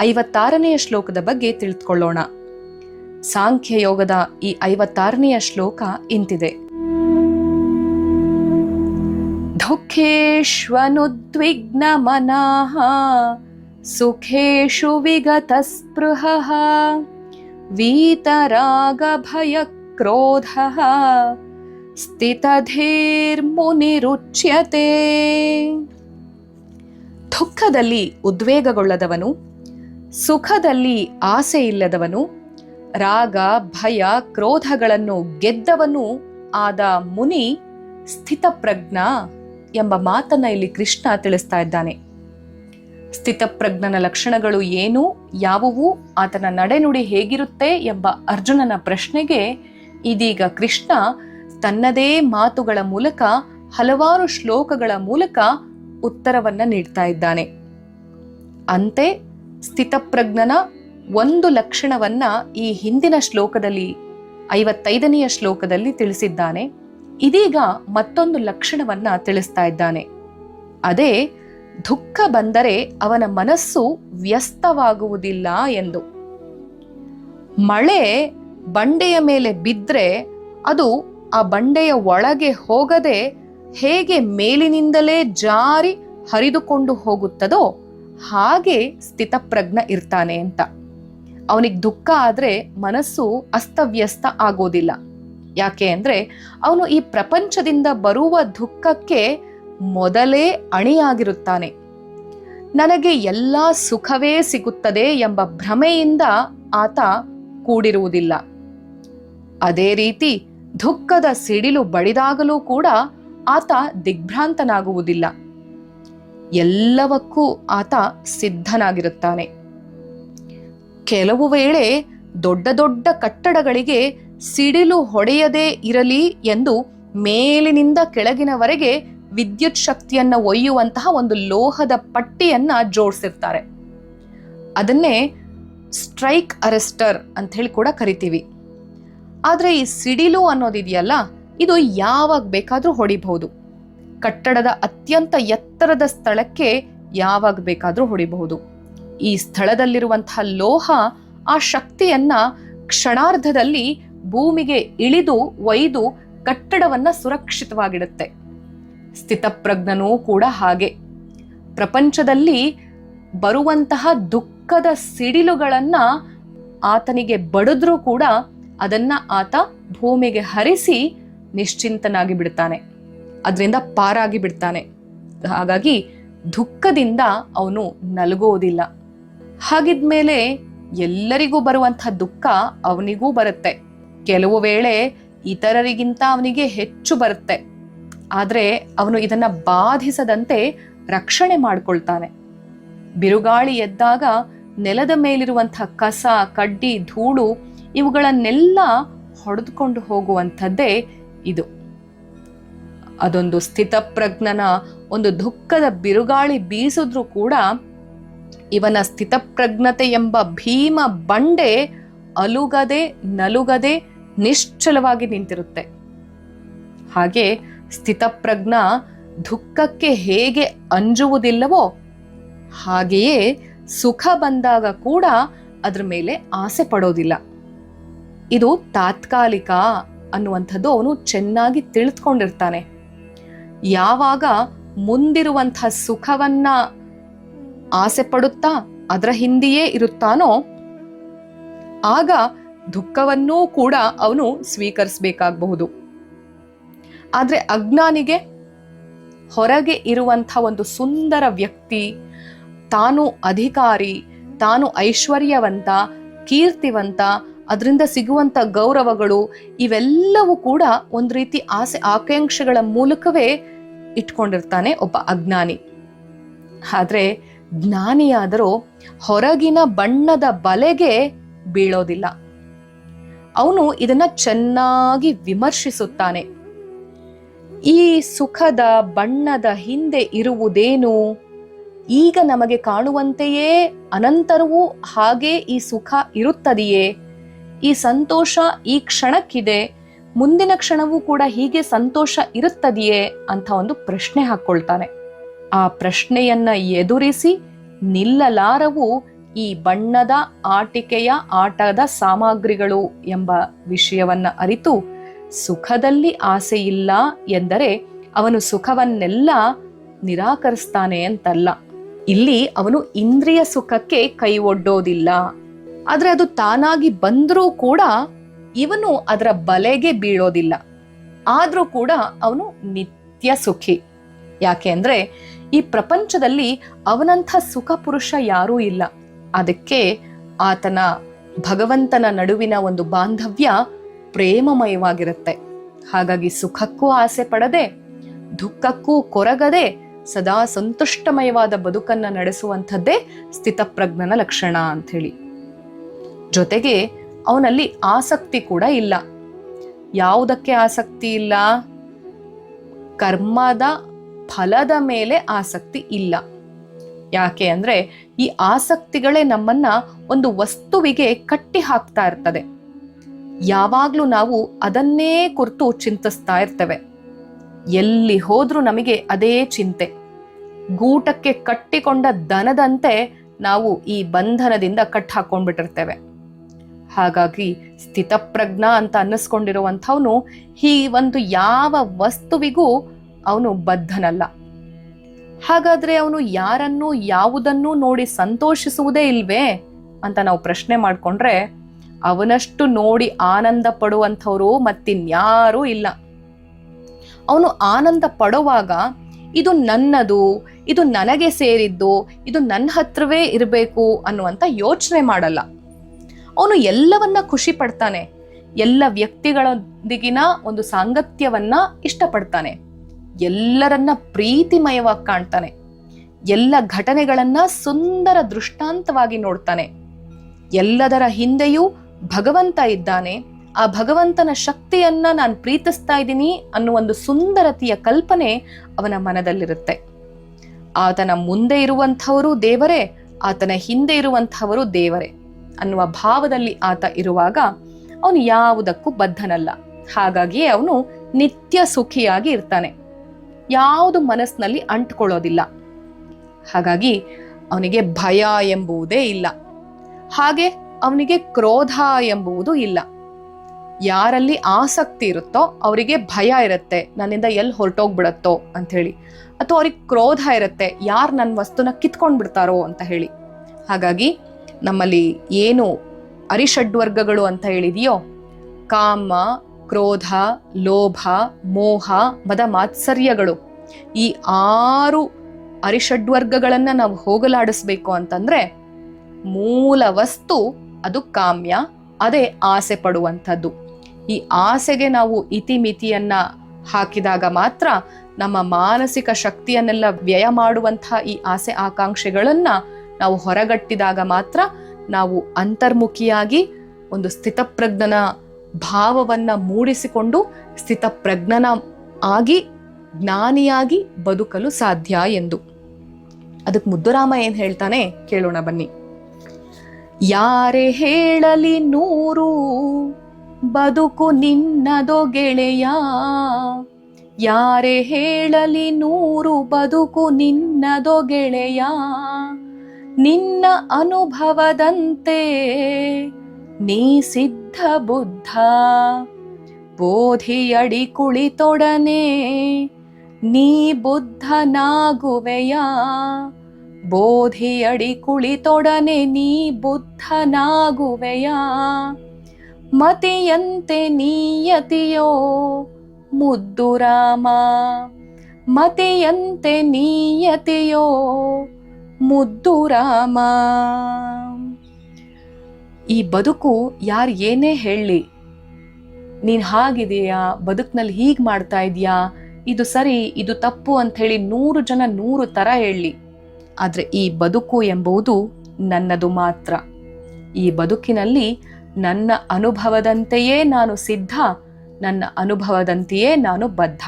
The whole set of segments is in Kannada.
ಐವತ್ತಾರನೆಯ ಶ್ಲೋಕದ ಬಗ್ಗೆ ತಿಳಿದುಕೊಳ್ಳೋಣ. ಸಾಂಖ್ಯ ಯೋಗದ ಈ ಐವತ್ತಾರನೆಯ ಶ್ಲೋಕ ಇಂತಿದೆ. ದುಃಖೇಶ್ವನುದ್ವಿಗ್ನ ಮನಃ ಸುಖೇಶು ವಿಗತ ಸ್ಪೃಹ ವೀತರಾಗಭಯ ಕ್ರೋಧ ಸ್ಥಿತಧೀರ್ಮುನಿರುಚ್ಯತೆ. ದುಃಖದಲ್ಲಿ ಉದ್ವೇಗಗೊಳ್ಳದವನು ಸುಖದಲ್ಲಿ ಆಸೆ ಇಲ್ಲದವನು, ರಾಗ, ಭಯ, ಕ್ರೋಧಗಳನ್ನು ಗೆದ್ದವನು ಆದ ಮುನಿ ಸ್ಥಿತಪ್ರಜ್ಞ ಎಂಬ ಮಾತನ್ನ ಇಲ್ಲಿ ಕೃಷ್ಣ ತಿಳಿಸ್ತಾ ಇದ್ದಾನೆ. ಸ್ಥಿತಪ್ರಜ್ಞನ ಲಕ್ಷಣಗಳು ಏನು, ಯಾವುವು, ಆತನ ನಡೆನುಡಿ ಹೇಗಿರುತ್ತೆ ಎಂಬ ಅರ್ಜುನನ ಪ್ರಶ್ನೆಗೆ ಇದೀಗ ಕೃಷ್ಣ ತನ್ನದೇ ಮಾತುಗಳ ಮೂಲಕ, ಹಲವಾರು ಶ್ಲೋಕಗಳ ಮೂಲಕ ಉತ್ತರವನ್ನ ನೀಡ್ತಾ ಇದ್ದಾನೆ. ಅಂತೆ ಸ್ಥಿತಪ್ರಜ್ಞನ ಒಂದು ಲಕ್ಷಣವನ್ನ ಈ ಹಿಂದಿನ ಶ್ಲೋಕದಲ್ಲಿ, ಐವತ್ತೈದನೆಯ ಶ್ಲೋಕದಲ್ಲಿ ತಿಳಿಸಿದ್ದಾನೆ. ಇದೀಗ ಮತ್ತೊಂದು ಲಕ್ಷಣವನ್ನ ತಿಳಿಸ್ತಾ ಇದ್ದಾನೆ. ಅದೇ, ದುಃಖ ಬಂದರೆ ಅವನ ಮನಸ್ಸು ವ್ಯಸ್ತವಾಗುವುದಿಲ್ಲ ಎಂದು. ಮಳೆ ಬಂಡೆಯ ಮೇಲೆ ಬಿದ್ರೆ ಅದು ಆ ಬಂಡೆಯ ಒಳಗೆ ಹೋಗದೆ ಹೇಗೆ ಮೇಲಿನಿಂದಲೇ ಜಾರಿ ಹರಿದುಕೊಂಡು ಹೋಗುತ್ತದೋ ಹಾಗೆ ಸ್ಥಿತಪ್ರಜ್ಞ ಇರ್ತಾನೆ ಅಂತ. ಅವನಿಗೆ ದುಃಖ ಆದ್ರೆ ಮನಸ್ಸು ಅಸ್ತವ್ಯಸ್ತ ಆಗೋದಿಲ್ಲ. ಯಾಕೆ ಅಂದರೆ ಅವನು ಈ ಪ್ರಪಂಚದಿಂದ ಬರುವ ದುಃಖಕ್ಕೆ ಮೊದಲೇ ಅಣಿಯಾಗಿರುತ್ತಾನೆ. ನನಗೆ ಎಲ್ಲ ಸುಖವೇ ಸಿಗುತ್ತದೆ ಎಂಬ ಭ್ರಮೆಯಿಂದ ಆತ ಕೂಡಿರುವುದಿಲ್ಲ. ಅದೇ ರೀತಿ ದುಃಖದ ಸಿಡಿಲು ಬಡಿದಾಗಲೂ ಕೂಡ ಆತ ದಿಗ್ಭ್ರಾಂತನಾಗುವುದಿಲ್ಲ. ಎಲ್ಲವಕ್ಕೂ ಆತ ಸಿದ್ಧನಾಗಿರುತ್ತಾನೆ. ಕೆಲವು ವೇಳೆ ದೊಡ್ಡ ದೊಡ್ಡ ಕಟ್ಟಡಗಳಿಗೆ ಸಿಡಿಲು ಹೊಡೆಯದೇ ಇರಲಿ ಎಂದು ಮೇಲಿನಿಂದ ಕೆಳಗಿನವರೆಗೆ ವಿದ್ಯುತ್ ಶಕ್ತಿಯನ್ನ ಒಯ್ಯುವಂತಹ ಒಂದು ಲೋಹದ ಪಟ್ಟಿಯನ್ನ ಜೋಡಿಸಿರ್ತಾರೆ. ಅದನ್ನೇ ಸ್ಟ್ರೈಕ್ ಅರೆಸ್ಟರ್ ಅಂತ ಹೇಳಿ ಕೂಡ ಕರಿತೀವಿ. ಆದರೆ ಈ ಸಿಡಿಲು ಅನ್ನೋದಿದೆಯಲ್ಲ, ಇದು ಯಾವಾಗ ಬೇಕಾದರೂ ಹೊಡಿಬಹುದು. ಕಟ್ಟಡದ ಅತ್ಯಂತ ಎತ್ತರದ ಸ್ಥಳಕ್ಕೆ ಯಾವಾಗ ಬೇಕಾದರೂ ಹೊಡಿಬಹುದು. ಈ ಸ್ಥಳದಲ್ಲಿರುವಂತಹ ಲೋಹ ಆ ಶಕ್ತಿಯನ್ನ ಕ್ಷಣಾರ್ಧದಲ್ಲಿ ಭೂಮಿಗೆ ಇಳಿದು ಒಯ್ದು ಕಟ್ಟಡವನ್ನ ಸುರಕ್ಷಿತವಾಗಿಡುತ್ತೆ. ಸ್ಥಿತಪ್ರಜ್ಞನೂ ಕೂಡ ಹಾಗೆ. ಪ್ರಪಂಚದಲ್ಲಿ ಬರುವಂತಹ ದುಃಖದ ಸಿಡಿಲುಗಳನ್ನ ಆತನಿಗೆ ಬಡಿದ್ರೂ ಕೂಡ ಅದನ್ನ ಆತ ಭೂಮಿಗೆ ಹರಿಸಿ ನಿಶ್ಚಿಂತನಾಗಿ ಬಿಡ್ತಾನೆ. ಅದರಿಂದ ಪಾರಾಗಿ ಬಿಡ್ತಾನೆ. ಹಾಗಾಗಿ ದುಃಖದಿಂದ ಅವನು ನಲಗೋದಿಲ್ಲ ಹಾಗಿದ್ಮೇಲೆ ಎಲ್ಲರಿಗೂ ಬರುವಂತಹ ದುಃಖ ಅವನಿಗೂ ಬರುತ್ತೆ. ಕೆಲವು ವೇಳೆ ಇತರರಿಗಿಂತ ಅವನಿಗೆ ಹೆಚ್ಚು ಬರುತ್ತೆ. ಆದರೆ ಅವನು ಇದನ್ನ ಬಾಧಿಸದಂತೆ ರಕ್ಷಣೆ ಮಾಡ್ಕೊಳ್ತಾನೆ. ಬಿರುಗಾಳಿ ಎದ್ದಾಗ ನೆಲದ ಮೇಲಿರುವಂತಹ ಕಸ, ಕಡ್ಡಿ, ಧೂಳು ಇವುಗಳನ್ನೆಲ್ಲ ಹೊಡೆದುಕೊಂಡು ಹೋಗುವಂಥದ್ದೇ ಇದು. ಅದೊಂದು ಸ್ಥಿತಪ್ರಜ್ಞನ, ಒಂದು ದುಃಖದ ಬಿರುಗಾಳಿ ಬೀಸಿದ್ರೂ ಕೂಡ ಇವನ ಸ್ಥಿತಪ್ರಜ್ಞತೆ ಎಂಬ ಭೀಮ ಬಂಡೆ ಅಲುಗದೆ, ನಲುಗದೆ, ನಿಶ್ಚಲವಾಗಿ ನಿಂತಿರುತ್ತೆ. ಹಾಗೆ ಸ್ಥಿತಪ್ರಜ್ಞ ದುಃಖಕ್ಕೆ ಹೇಗೆ ಅಂಜುವುದಿಲ್ಲವೋ ಹಾಗೆಯೇ ಸುಖ ಬಂದಾಗ ಕೂಡ ಅದ್ರ ಮೇಲೆ ಆಸೆ ಪಡೋದಿಲ್ಲ. ಇದು ತಾತ್ಕಾಲಿಕ ಅನ್ನುವಂಥದ್ದು ಅವನು ಚೆನ್ನಾಗಿ ತಿಳಿದುಕೊಂಡಿರ್ತಾನೆ. ಯಾವಾಗ ಮುಂದಿರುವಂತಹ ಸುಖವನ್ನ ಆಸೆ ಪಡುತ್ತಾ ಅದರ ಹಿಂದೆಯೇ ಇರುತ್ತಾನೋ, ಆಗ ದುಃಖವನ್ನೂ ಕೂಡ ಅವನು ಸ್ವೀಕರಿಸಬೇಕಾಗಬಹುದು. ಆದರೆ ಅಜ್ಞಾನಿಗೆ ಹೊರಗೆ ಇರುವಂಥ ಒಂದು ಸುಂದರ ವ್ಯಕ್ತಿ, ತಾನು ಅಧಿಕಾರಿ, ತಾನು ಐಶ್ವರ್ಯವಂತ, ಕೀರ್ತಿವಂತ ಅದರಿಂದ ಸಿಗುವಂಥ ಗೌರವಗಳು ಇವೆಲ್ಲವೂ ಕೂಡ ಒಂದು ರೀತಿ ಆಸೆ ಆಕಾಂಕ್ಷೆಗಳ ಮೂಲಕವೇ ಇಟ್ಕೊಂಡಿರ್ತಾನೆ ಒಬ್ಬ ಅಜ್ಞಾನಿ. ಆದರೆ ಜ್ಞಾನಿಯಾದರೂ ಹೊರಗಿನ ಬಣ್ಣದ ಬಲೆಗೆ ಬೀಳೋದಿಲ್ಲ. ಅವನು ಇದನ್ನ ಚೆನ್ನಾಗಿ ವಿಮರ್ಶಿಸುತ್ತಾನೆ. ಈ ಸುಖದ ಬಣ್ಣದ ಹಿಂದೆ ಇರುವುದೇನು? ಈಗ ನಮಗೆ ಕಾಣುವಂತೆಯೇ ಅನಂತರವೂ ಹಾಗೆ ಈ ಸುಖ ಇರುತ್ತದೆಯೇ? ಈ ಸಂತೋಷ ಈ ಕ್ಷಣಕ್ಕಿದೆ. ಮುಂದಿನ ಕ್ಷಣವೂ ಕೂಡ ಹೀಗೆ ಸಂತೋಷ ಇರುತ್ತದೆಯೇ ಅಂತ ಒಂದು ಪ್ರಶ್ನೆ ಹಾಕ್ಕೊಳ್ತಾನೆ ಆ ಪ್ರಶ್ನೆಯನ್ನ ಎದುರಿಸಿ ನಿಲ್ಲಲಾರವು ಈ ಬಣ್ಣದ ಆಟಿಕೆಯ ಆಟದ ಸಾಮಗ್ರಿಗಳು ಎಂಬ ವಿಷಯವನ್ನ ಅರಿತು ಸುಖದಲ್ಲಿ ಆಸೆ ಇಲ್ಲ ಎಂದರೆ ಅವನು ಸುಖವನ್ನೆಲ್ಲ ನಿರಾಕರಿಸ್ತಾನೆ ಅಂತಲ್ಲ. ಇಲ್ಲಿ ಅವನು ಇಂದ್ರಿಯ ಸುಖಕ್ಕೆ ಕೈ ಒಡ್ಡೋದಿಲ್ಲ. ಆದ್ರೆ ಅದು ತಾನಾಗಿ ಬಂದರೂ ಕೂಡ ಇವನು ಅದರ ಬಲೆಗೆ ಬೀಳೋದಿಲ್ಲ. ಆದರೂ ಕೂಡ ಅವನು ನಿತ್ಯ ಸುಖಿ. ಯಾಕೆ ಅಂದರೆ ಈ ಪ್ರಪಂಚದಲ್ಲಿ ಅವನಂಥ ಸುಖ ಪುರುಷ ಯಾರೂ ಇಲ್ಲ. ಅದಕ್ಕೆ ಆತನ ಭಗವಂತನ ನಡುವಿನ ಒಂದು ಬಾಂಧವ್ಯ ಪ್ರೇಮಮಯವಾಗಿರುತ್ತೆ. ಹಾಗಾಗಿ ಸುಖಕ್ಕೂ ಆಸೆ ಪಡದೆ, ದುಃಖಕ್ಕೂ ಕೊರಗದೆ, ಸದಾ ಸಂತುಷ್ಟಮಯವಾದ ಬದುಕನ್ನ ನಡೆಸುವಂಥದ್ದೇ ಸ್ಥಿತಪ್ರಜ್ಞನ ಲಕ್ಷಣ ಅಂಥೇಳಿ. ಜೊತೆಗೆ ಅವನಲ್ಲಿ ಆಸಕ್ತಿ ಕೂಡ ಇಲ್ಲ. ಯಾವುದಕ್ಕೆ ಆಸಕ್ತಿ ಇಲ್ಲ? ಕರ್ಮದ ಫಲದ ಮೇಲೆ ಆಸಕ್ತಿ ಇಲ್ಲ. ಯಾಕೆ ಅಂದ್ರೆ ಈ ಆಸಕ್ತಿಗಳೇ ನಮ್ಮನ್ನ ಒಂದು ವಸ್ತುವಿಗೆ ಕಟ್ಟಿ ಹಾಕ್ತಾ ಇರ್ತದೆ. ಯಾವಾಗ್ಲೂ ನಾವು ಅದನ್ನೇ ಕುರಿತು ಚಿಂತಿಸ್ತಾ ಇರ್ತೇವೆ. ಎಲ್ಲಿ ಹೋದ್ರೂ ನಮಗೆ ಅದೇ ಚಿಂತೆ. ಗೂಟಕ್ಕೆ ಕಟ್ಟಿಕೊಂಡ ದನದಂತೆ ನಾವು ಈ ಬಂಧನದಿಂದ ಕಟ್ ಹಾಕೊಂಡ್ಬಿಟ್ಟಿರ್ತೇವೆ. ಹಾಗಾಗಿ ಸ್ಥಿತಪ್ರಜ್ಞ ಅಂತ ಅನ್ನಿಸ್ಕೊಂಡಿರುವಂಥವನು ಈ ಒಂದು ಯಾವ ವಸ್ತುವಿಗೂ ಅವನು ಬದ್ಧನಲ್ಲ. ಹಾಗಾದ್ರೆ ಅವನು ಯಾರನ್ನು ಯಾವುದನ್ನೂ ನೋಡಿ ಸಂತೋಷಿಸುವುದೇ ಇಲ್ವೇ ಅಂತ ನಾವು ಪ್ರಶ್ನೆ ಮಾಡಿಕೊಂಡ್ರೆ ಅವನಷ್ಟು ನೋಡಿ ಆನಂದ ಪಡುವಂಥವ್ರು ಮತ್ತಿನ್ಯಾರೂ ಇಲ್ಲ. ಅವನು ಆನಂದ ಪಡುವಾಗ ಇದು ನನ್ನದು, ಇದು ನನಗೆ ಸೇರಿದ್ದು, ಇದು ನನ್ನ ಹತ್ರವೇ ಇರಬೇಕು ಅನ್ನುವಂಥ ಯೋಚನೆ ಮಾಡಲ್ಲ. ಅವನು ಎಲ್ಲವನ್ನ ಖುಷಿ ಪಡ್ತಾನೆ. ಎಲ್ಲ ವ್ಯಕ್ತಿಗಳೊಂದಿಗಿನ ಒಂದು ಸಾಂಗತ್ಯವನ್ನ ಇಷ್ಟಪಡ್ತಾನೆ. ಎಲ್ಲರನ್ನ ಪ್ರೀತಿಮಯವಾಗಿ ಕಾಣ್ತಾನೆ. ಎಲ್ಲ ಘಟನೆಗಳನ್ನ ಸುಂದರ ದೃಷ್ಟಾಂತವಾಗಿ ನೋಡ್ತಾನೆ. ಎಲ್ಲದರ ಹಿಂದೆಯೂ ಭಗವಂತ ಇದ್ದಾನೆ. ಆ ಭಗವಂತನ ಶಕ್ತಿಯನ್ನ ನಾನು ಪ್ರೀತಿಸ್ತಾ ಇದ್ದೀನಿ ಅನ್ನೋ ಒಂದು ಸುಂದರತೆಯ ಕಲ್ಪನೆ ಅವನ ಮನದಲ್ಲಿರುತ್ತೆ. ಆತನ ಮುಂದೆ ಇರುವಂಥವರು ದೇವರೇ, ಆತನ ಹಿಂದೆ ಇರುವಂಥವರು ದೇವರೇ. ಅನ್ನುವ ಭಾವದಲ್ಲಿ ಆತ ಇರುವಾಗ ಅವನು ಯಾವುದಕ್ಕೂ ಬದ್ಧನಲ್ಲ. ಹಾಗಾಗಿಯೇ ಅವನು ನಿತ್ಯ ಸುಖಿಯಾಗಿ ಇರ್ತಾನೆ. ಯಾವುದು ಮನಸ್ಸಿನಲ್ಲಿ ಅಂಟ್ಕೊಳ್ಳೋದಿಲ್ಲ. ಹಾಗಾಗಿ ಅವನಿಗೆ ಭಯ ಎಂಬುವುದೇ ಇಲ್ಲ. ಹಾಗೆ ಅವನಿಗೆ ಕ್ರೋಧ ಎಂಬುವುದು ಇಲ್ಲ. ಯಾರಲ್ಲಿ ಆಸಕ್ತಿ ಇರುತ್ತೋ ಅವರಿಗೆ ಭಯ ಇರುತ್ತೆ. ನನ್ನಿಂದ ಎಲ್ಲಿ ಹೊರಟೋಗ್ಬಿಡತ್ತೋ ಅಂತ ಹೇಳಿ ಅಥವಾ ಅವ್ರಿಗೆ ಕ್ರೋಧ ಇರುತ್ತೆ. ಯಾರು ನನ್ನ ವಸ್ತುನ ಕಿತ್ಕೊಂಡ್ಬಿಡ್ತಾರೋ ಅಂತ ಹೇಳಿ. ಹಾಗಾಗಿ ನಮ್ಮಲ್ಲಿ ಏನು ಅರಿಷಡ್ವರ್ಗಗಳು ಅಂತ ಹೇಳಿದೆಯೋ, ಕಾಮ, ಕ್ರೋಧ, ಲೋಭ, ಮೋಹ, ಮದ ಮಾತ್ಸರ್ಯಗಳು, ಈ ಆರು ಅರಿಷಡ್ವರ್ಗಗಳನ್ನು ನಾವು ಹೋಗಲಾಡಿಸ್ಬೇಕು ಅಂತಂದ್ರೆ ಮೂಲ ವಸ್ತು ಅದು ಕಾಮ್ಯ, ಅದೇ ಆಸೆ ಪಡುವಂಥದ್ದು. ಈ ಆಸೆಗೆ ನಾವು ಇತಿಮಿತಿಯನ್ನು ಹಾಕಿದಾಗ ಮಾತ್ರ ನಮ್ಮ ಮಾನಸಿಕ ಶಕ್ತಿಯನ್ನೆಲ್ಲ ವ್ಯಯ ಮಾಡುವಂತಹ ಈ ಆಸೆ ಆಕಾಂಕ್ಷೆಗಳನ್ನ ನಾವು ಹೊರಗಟ್ಟಿದಾಗ ಮಾತ್ರ ನಾವು ಅಂತರ್ಮುಖಿಯಾಗಿ ಒಂದು ಸ್ಥಿತಪ್ರಜ್ಞನ ಭಾವವನ್ನ ಮೂಡಿಸಿಕೊಂಡು ಸ್ಥಿತಪ್ರಜ್ಞನ ಆಗಿ, ಜ್ಞಾನಿಯಾಗಿ ಬದುಕಲು ಸಾಧ್ಯ ಎಂದು. ಅದಕ್ಕೆ ಮುದ್ದುರಾಮ ಏನು ಹೇಳ್ತಾನೆ ಕೇಳೋಣ ಬನ್ನಿ. ಯಾರೇ ಹೇಳಲಿ ನೂರು, ಬದುಕು ನಿನ್ನದೋ ಗೆಳೆಯ. ಯಾರೇ ಹೇಳಲಿ ನೂರು, ಬದುಕು ನಿನ್ನದೋ ಗೆಳೆಯ. ನಿನ್ನ ಅನುಭವದಂತೆ ನೀ ಸಿದ್ಧ ಬುದ್ಧ. ಬೋಧಿಯಡಿ ಕುಳಿತೊಡನೆ ನೀ ಬುದ್ಧನಾಗುವೆಯ? ಬೋಧಿಯಡಿ ಕುಳಿತೊಡನೆ ನೀ ಬುದ್ಧನಾಗುವೆಯ? ಮತಿಯಂತೆ ನೀಯತಿಯೋ ಮುದ್ದುರಾಮ. ಮತಿಯಂತೆ ನೀಯತಿಯೋ ಮುದ್ದು ರಾಮ. ಈ ಬದುಕು ಯಾರು ಏನೇ ಹೇಳಲಿ ನೀನು ಹಾಗಿದೆಯಾ, ಬದುಕ್ನಲ್ಲಿ ಹೀಗೆ ಮಾಡ್ತಾ ಇದೆಯಾ, ಇದು ಸರಿ, ಇದು ತಪ್ಪು ಅಂತ ಹೇಳಿ ನೂರು ಜನ ನೂರು ತರ ಹೇಳಲಿ ಆದರೆ ಈ ಬದುಕು ಎಂಬುದು ನನ್ನದು ಮಾತ್ರ. ಈ ಬದುಕಿನಲ್ಲಿ ನನ್ನ ಅನುಭವದಂತೆಯೇ ನಾನು ಸಿದ್ಧ, ನನ್ನ ಅನುಭವದಂತೆಯೇ ನಾನು ಬದ್ಧ.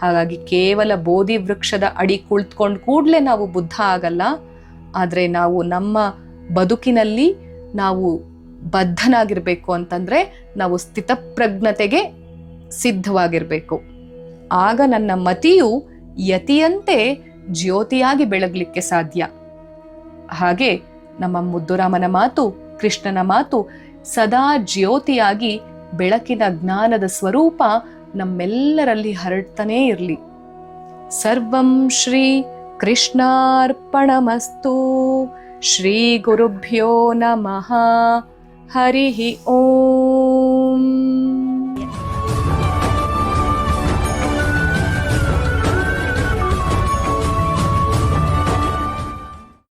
ಹಾಗಾಗಿ ಕೇವಲ ಬೋಧಿ ವೃಕ್ಷದ ಅಡಿ ಕುಳಿತುಕೊಂಡು ಕೂಡಲೇ ನಾವು ಬುದ್ಧ ಆಗಲ್ಲ. ಆದರೆ ನಾವು ನಮ್ಮ ಬದುಕಿನಲ್ಲಿ ನಾವು ಬದ್ಧನಾಗಿರಬೇಕು ಅಂತಂದರೆ ನಾವು ಸ್ಥಿತಪ್ರಜ್ಞತೆಗೆ ಸಿದ್ಧವಾಗಿರಬೇಕು. ಆಗ ನನ್ನ ಮತಿಯು ಯತಿಯಂತೆ ಜ್ಯೋತಿಯಾಗಿ ಬೆಳಗಲಿಕ್ಕೆ ಸಾಧ್ಯ. ಹಾಗೆ ನಮ್ಮ ಮುದ್ದುರಾಮನ ಮಾತು, ಕೃಷ್ಣನ ಮಾತು ಸದಾ ಜ್ಯೋತಿಯಾಗಿ ಬೆಳಕಿನ ಜ್ಞಾನದ ಸ್ವರೂಪ ನಮ್ಮೆಲ್ಲರಲ್ಲಿ ಹರಡ್ತಾನೇ ಇರಲಿ. ಸರ್ವಂ ಶ್ರೀ ಕೃಷ್ಣಾರ್ಪಣಮಸ್ತು. ಶ್ರೀ ಗುರುಭ್ಯೋ ನಮಃ. ಹರಿ ಓಂ.